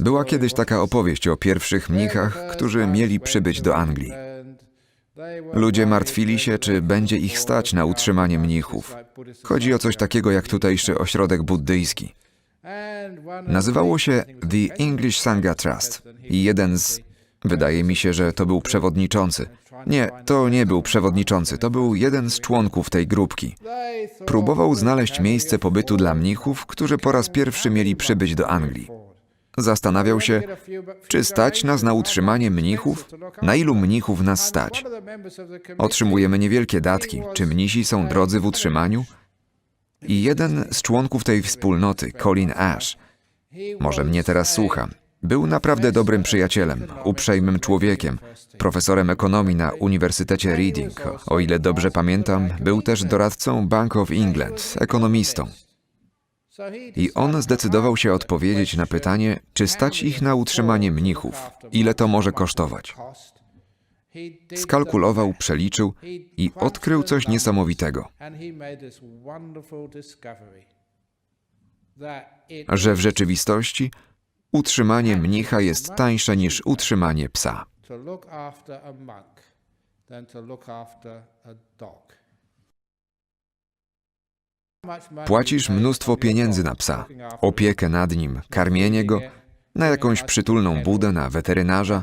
Była kiedyś taka opowieść o pierwszych mnichach, którzy mieli przybyć do Anglii. Ludzie martwili się, czy będzie ich stać na utrzymanie mnichów. Chodzi o coś takiego jak tutejszy ośrodek buddyjski. Nazywało się The English Sangha Trust i jeden z... Wydaje mi się, że to był przewodniczący. Nie, to nie był przewodniczący, to był jeden z członków tej grupki. Próbował znaleźć miejsce pobytu dla mnichów, którzy po raz pierwszy mieli przybyć do Anglii. Zastanawiał się, czy stać nas na utrzymanie mnichów? Na ilu mnichów nas stać? Otrzymujemy niewielkie datki. Czy mnisi są drodzy w utrzymaniu? I jeden z członków tej wspólnoty, Colin Ash, może mnie teraz słucha, był naprawdę dobrym przyjacielem, uprzejmym człowiekiem, profesorem ekonomii na Uniwersytecie Reading. O ile dobrze pamiętam, był też doradcą Bank of England, ekonomistą. I on zdecydował się odpowiedzieć na pytanie, czy stać ich na utrzymanie mnichów, ile to może kosztować. Skalkulował, przeliczył i odkrył coś niesamowitego, że w rzeczywistości utrzymanie mnicha jest tańsze niż utrzymanie psa. Płacisz mnóstwo pieniędzy na psa, opiekę nad nim, karmienie go, na jakąś przytulną budę, na weterynarza.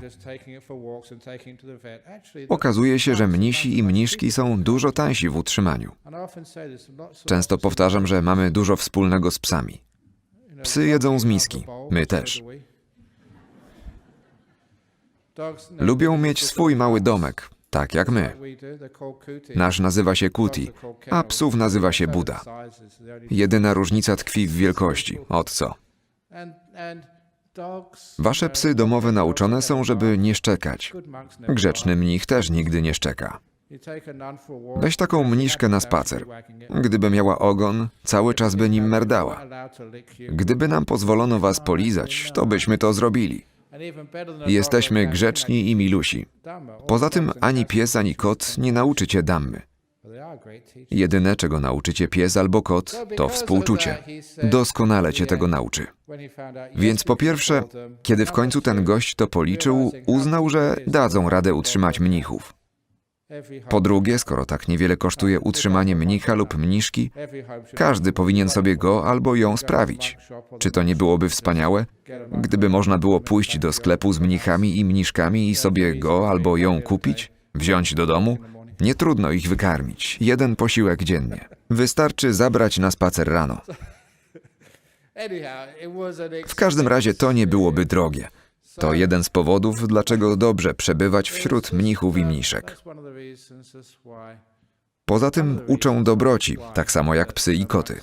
Okazuje się, że mnisi i mniszki są dużo tańsi w utrzymaniu. Często powtarzam, że mamy dużo wspólnego z psami. Psy jedzą z miski, my też. Lubią mieć swój mały domek, tak jak my. Nasz nazywa się Kuti, a psów nazywa się Buda. Jedyna różnica tkwi w wielkości. Od co? Wasze psy domowe nauczone są, żeby nie szczekać. Grzeczny mnich też nigdy nie szczeka. Weź taką mniszkę na spacer. Gdyby miała ogon, cały czas by nim merdała. Gdyby nam pozwolono was polizać, to byśmy to zrobili. Jesteśmy grzeczni i milusi. Poza tym ani pies, ani kot nie nauczy cię dammy. Jedyne, czego nauczy cię pies albo kot, to współczucie. Doskonale cię tego nauczy. Więc po pierwsze, kiedy w końcu ten gość to policzył, uznał, że dadzą radę utrzymać mnichów. Po drugie, skoro tak niewiele kosztuje utrzymanie mnicha lub mniszki, każdy powinien sobie go albo ją sprawić. Czy to nie byłoby wspaniałe, gdyby można było pójść do sklepu z mnichami i mniszkami i sobie go albo ją kupić, wziąć do domu? Nie trudno ich wykarmić. Jeden posiłek dziennie. Wystarczy zabrać na spacer rano. W każdym razie to nie byłoby drogie. To jeden z powodów, dlaczego dobrze przebywać wśród mnichów i mniszek. Poza tym uczą dobroci, tak samo jak psy i koty.